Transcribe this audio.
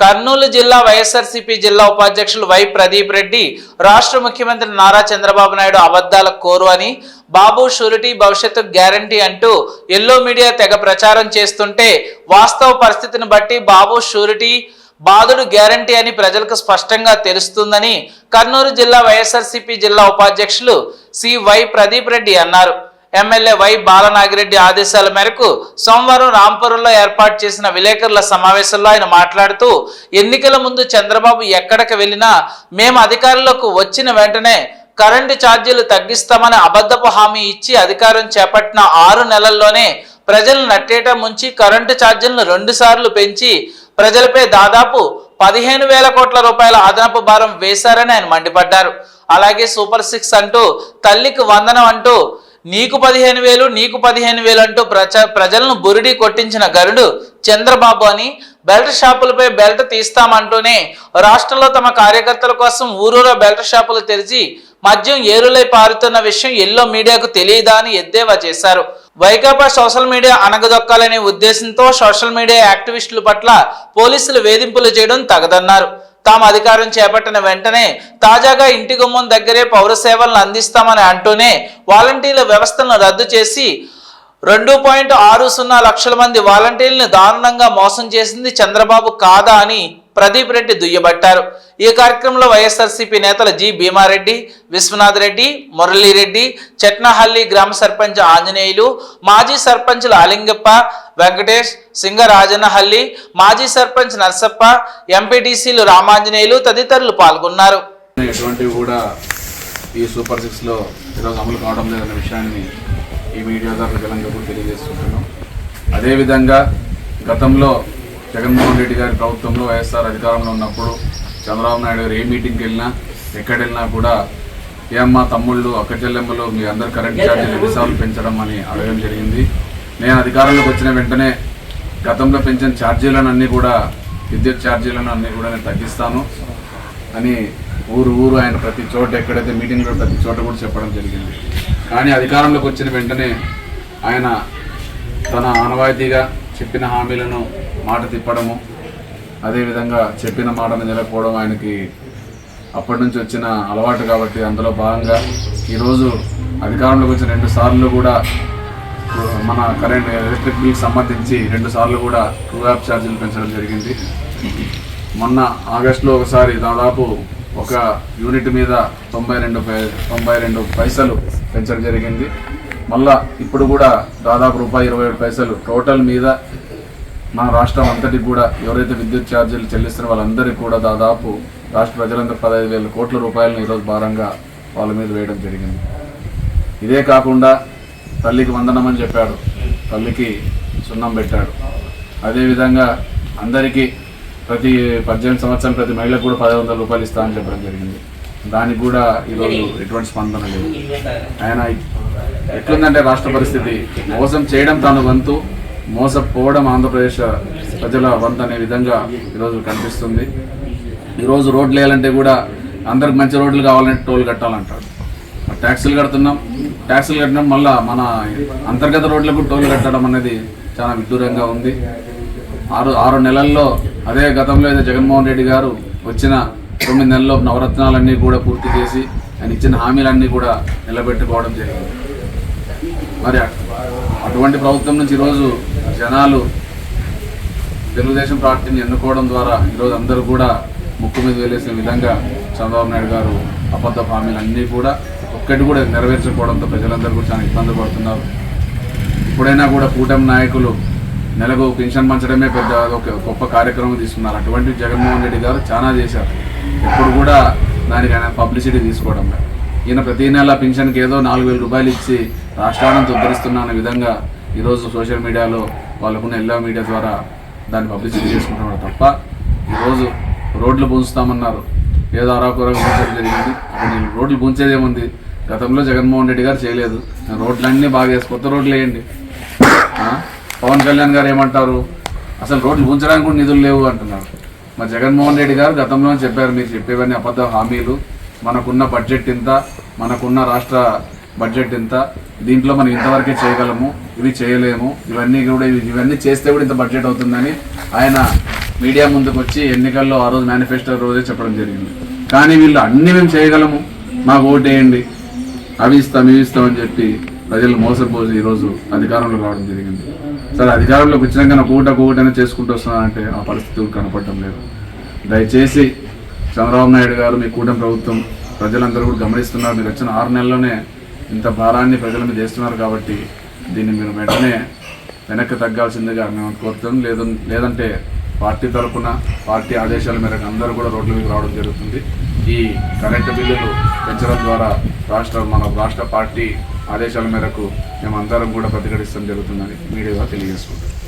కర్నూలు జిల్లా వైఎస్ఆర్సీపీ జిల్లా ఉపాధ్యక్షులు వై ప్రదీప్ రెడ్డి రాష్ట్ర ముఖ్యమంత్రి నారా చంద్రబాబు నాయుడు అబద్ధాల కోరు అని బాబు షూరిటీ భవిష్యత్తు గ్యారంటీ అంటూ ఎల్లో మీడియా తెగ ప్రచారం చేస్తుంటే వాస్తవ పరిస్థితిని బట్టి బాబు షూరిటీ బాధుడు గ్యారంటీ అని ప్రజలకు స్పష్టంగా తెలుస్తుందని కర్నూలు జిల్లా వైఎస్ఆర్సీపీ జిల్లా ఉపాధ్యక్షులు సి వై ప్రదీప్ రెడ్డి అన్నారు. ఎమ్మెల్యే వై బాలనాగిరెడ్డి ఆదేశాల మేరకు సోమవారం రాంపురంలో ఏర్పాటు చేసిన విలేకరుల సమావేశంలో ఆయన మాట్లాడుతూ ఎన్నికల ముందు చంద్రబాబు ఎక్కడికి వెళ్ళినా మేము అధికారంలోకి వచ్చిన వెంటనే కరెంటు ఛార్జీలు తగ్గిస్తామని అబద్ధపు హామీ ఇచ్చి అధికారం చేపట్టిన ఆరు నెలల్లోనే ప్రజలు నట్టేట ముంచి కరెంటు ఛార్జీలను రెండు సార్లు పెంచి ప్రజలపై దాదాపు పదిహేను వేల కోట్ల రూపాయల అదనపు భారం వేశారని ఆయన మండిపడ్డారు. అలాగే సూపర్ సిక్స్ అంటూ తల్లికి వందనం అంటూ నీకు పదిహేను వేలు నీకు పదిహేను వేలు అంటూ ప్రచ ప్రజలను బురిడి కొట్టించిన గరుడు చంద్రబాబు అని బెల్ట్ షాపులపై బెల్ట్ తీస్తామంటూనే రాష్ట్రంలో తమ కార్యకర్తల కోసం ఊరూరో బెల్ట్ షాపులు తెరిచి మద్యం ఏరులై పారుతున్న విషయం ఎల్లో మీడియాకు తెలియదా అని ఎద్దేవా చేశారు. వైకాపా సోషల్ మీడియా అనగదొక్కాలనే ఉద్దేశంతో సోషల్ మీడియా యాక్టివిస్టుల పట్ల పోలీసులు వేధింపులు చేయడం తగదన్నారు. తాము అధికారం చేపట్టిన వెంటనే తాజాగా ఇంటి గుమ్మం దగ్గరే పౌర సేవలను అందిస్తామని అంటూనే వాలంటీర్ల వ్యవస్థను రద్దు చేసి రెండు పాయింట్ ఆరు సున్నా లక్షల మంది వాలంటీర్లను దారుణంగా మోసం చేసింది చంద్రబాబు కాదా అని ప్రదీప్ రెడ్డి దుయ్యబట్టారు. ఈ కార్యక్రమంలో వైఎస్ఆర్సీపీ నేతలు జి భీమారెడ్డి విశ్వనాథ్ రెడ్డి మురళీరెడ్డి చెట్నహల్లి గ్రామ సర్పంచ్ ఆంజనేయులు మాజీ సర్పంచ్లు ఆలింగప్ప వెంకటేష్ సింగరాజనహల్లి మాజీ సర్పంచ్ నర్సప్ప ఎంపీటీసీలు రామాంజనేయులు తదితరులు పాల్గొన్నారు. కూడా ఈ సూపర్ సిక్స్లో ఈరోజు అమలు కావడం లేదన్న విషయాన్ని ఈ మీడియా ద్వారా ప్రజలందరూ తెలియజేస్తున్నాం అదేవిధంగా గతంలో జగన్మోహన్ రెడ్డి గారి ప్రభుత్వంలో వైఎస్ఆర్ అధికారంలో ఉన్నప్పుడు చంద్రబాబు నాయుడు గారు ఏ మీటింగ్కి వెళ్ళినా ఎక్కడ వెళ్ళినా కూడా ఏమ్మా తమ్ముళ్ళు అక్క చెల్లెమ్మలు మీ అందరు కరెంట్ ఛార్జీలు ఎన్నిసార్లు పెంచడం అని అడగడం జరిగింది. నేను అధికారంలోకి వచ్చిన వెంటనే గతంలో పెంచిన ఛార్జీలను అన్నీ కూడా విద్యుత్ ఛార్జీలను అన్నీ కూడా నేను తగ్గిస్తాను అని ఊరు ఊరు ఆయన ప్రతి చోట ఎక్కడైతే మీటింగ్లో ప్రతి చోట కూడా చెప్పడం జరిగింది. కానీ అధికారంలోకి వచ్చిన వెంటనే ఆయన తన ఆనవాయితీగా చెప్పిన హామీలను మాట తిప్పడము అదేవిధంగా చెప్పిన మాటను నిలకపోవడం ఆయనకి అప్పటి నుంచి వచ్చిన అలవాటు కాబట్టి అందులో భాగంగా ఈరోజు అధికారంలోకి వచ్చిన రెండు సార్లు కూడా మన కరెంట్ ఎలక్ట్రిక్ బిల్కి సంబంధించి రెండు సార్లు కూడా టూ యాప్ ఛార్జీలు పెంచడం జరిగింది. మొన్న ఆగస్టులో ఒకసారి దాదాపు ఒక యూనిట్ మీద తొంభై రెండు తొంభై రెండు పైసలు పెంచడం జరిగింది. మళ్ళా ఇప్పుడు కూడా దాదాపు రూపాయి ఇరవై ఏడు పైసలు టోటల్ మీద మన రాష్ట్రం అంతటికి కూడా ఎవరైతే విద్యుత్ ఛార్జీలు చెల్లిస్తున్న వాళ్ళందరికీ కూడా దాదాపు రాష్ట్ర ప్రజలందరూ పదహైదు వేల కోట్ల రూపాయలను ఈరోజు భారంగా వాళ్ళ మీద వేయడం జరిగింది. ఇదే కాకుండా తల్లికి వందనం అని చెప్పాడు. తల్లికి సున్నం పెట్టాడు. అదేవిధంగా అందరికీ ప్రతి పద్దెనిమిది సంవత్సరం ప్రతి మహిళకు కూడా పది వందల రూపాయలు ఇస్తా అని చెప్పడం జరిగింది. దానికి కూడా ఈరోజు ఎటువంటి స్పందన లేదు. ఆయన ఎట్లుందంటే రాష్ట్ర పరిస్థితి మోసం చేయడం తాను వంతు మోసపోవడం ఆంధ్రప్రదేశ్ ప్రజల వంతు అనే విధంగా ఈరోజు కనిపిస్తుంది. ఈరోజు రోడ్లు వేయాలంటే కూడా అందరికి మంచి రోడ్లు కావాలంటే టోల్ కట్టాలంటారు. ట్యాక్సీలు కడుతున్నాం ట్యాక్సీలు కట్టడం మళ్ళా మన అంతర్గత రోడ్లకు టోల్ కట్టడం అనేది చాలా విడ్డూరంగా ఉంది. ఆరు ఆరు నెలల్లో అదే గతంలో అయితే జగన్మోహన్ రెడ్డి గారు వచ్చిన తొమ్మిది నెలల్లో నవరత్నాలన్నీ కూడా పూర్తి చేసి ఆయన ఇచ్చిన హామీలన్నీ కూడా నిలబెట్టుకోవడం జరిగింది. మరి అటువంటి ప్రభుత్వం నుంచి ఈరోజు జనాలు తెలుగుదేశం పార్టీని ఎన్నుకోవడం ద్వారా ఈరోజు అందరూ కూడా ముక్కు మీద వేలేసిన విధంగా చంద్రబాబు నాయుడు గారు అబద్ధ హామీలన్నీ కూడా ఒక్కటి కూడా నెరవేర్చకపోవడంతో ప్రజలందరూ కూడా చాలా ఇబ్బంది పడుతున్నారు. ఇప్పుడైనా కూడా కూటమి నాయకులు నెలకు పెన్షన్ పంచడమే పెద్ద ఒక గొప్ప కార్యక్రమం తీసుకున్నారు. అటువంటి జగన్మోహన్ రెడ్డి గారు చాలా చేశారు. ఇప్పుడు కూడా దానికి ఆయన పబ్లిసిటీ తీసుకోవడం ఈయన ప్రతి నెల పెన్షన్కి ఏదో నాలుగు వేల రూపాయలు ఇచ్చి రాష్ట్రాన్ని ఉద్ధరిస్తున్న విధంగా ఈరోజు సోషల్ మీడియాలో వాళ్ళకున్న ఎల్లో మీడియా ద్వారా దాన్ని పబ్లిసిటీ చేసుకుంటున్నారు తప్ప ఈరోజు రోడ్లు పూంచుతామన్నారు ఏదో అరాకురగా పూంచడం జరిగింది. నేను రోడ్లు పూంచేదేముంది గతంలో జగన్మోహన్ రెడ్డి గారు చేయలేదు. రోడ్లన్నీ బాగా వేసి కొత్త రోడ్లు వేయండి. పవన్ కళ్యాణ్ గారు ఏమంటారు? అసలు రోడ్లు పూంచడానికి కూడా నిధులు లేవు అంటున్నారు. మరి జగన్మోహన్ రెడ్డి గారు గతంలో చెప్పారు మీరు చెప్పేవన్నీ అబద్ధ హామీలు. మనకున్న బడ్జెట్ ఇంత మనకున్న రాష్ట్ర బడ్జెట్ ఇంత దీంట్లో మనం ఇంతవరకే చేయగలము ఇవి చేయలేము ఇవన్నీ కూడా ఇవన్నీ చేస్తే కూడా ఇంత బడ్జెట్ అవుతుందని ఆయన మీడియా ముందుకు వచ్చి ఎన్నికల్లో ఆ రోజు మేనిఫెస్టో రోజే చెప్పడం జరిగింది. కానీ వీళ్ళు అన్ని మేము చేయగలము మాకు ఓటేయండి అవి ఇస్తాం ఇవి ఇస్తామని చెప్పి ప్రజలు మోసపోసి ఈరోజు అధికారంలో రావడం జరిగింది. సరే అధికారంలోకి వచ్చినాక నా కూట కూటనే చేసుకుంటూ వస్తున్నానంటే ఆ పరిస్థితి కనపడటం లేదు. దయచేసి చంద్రబాబు నాయుడు గారు మీ కూటమి ప్రభుత్వం ప్రజలందరూ కూడా గమనిస్తున్నారు. మీరు వచ్చిన ఆరు నెలల్లోనే ఇంత భారాన్ని ప్రజల మీద చేస్తున్నారు కాబట్టి దీన్ని మీరు వెంటనే వెనక్కి తగ్గాల్సిందిగా మేము కోరుతాం లేదు లేదంటే పార్టీ తరఫున పార్టీ ఆదేశాల మేరకు అందరూ కూడా రోడ్ల మీద రావడం జరుగుతుంది. ఈ కరెంటు బిల్లులు పెంచడం ద్వారా రాష్ట్ర మన రాష్ట్ర పార్టీ ఆదేశాల మేరకు మేము అందరం కూడా ప్రతిఘటిస్తాం జరుగుతుందని మీడియాగా తెలియజేసుకుంటాం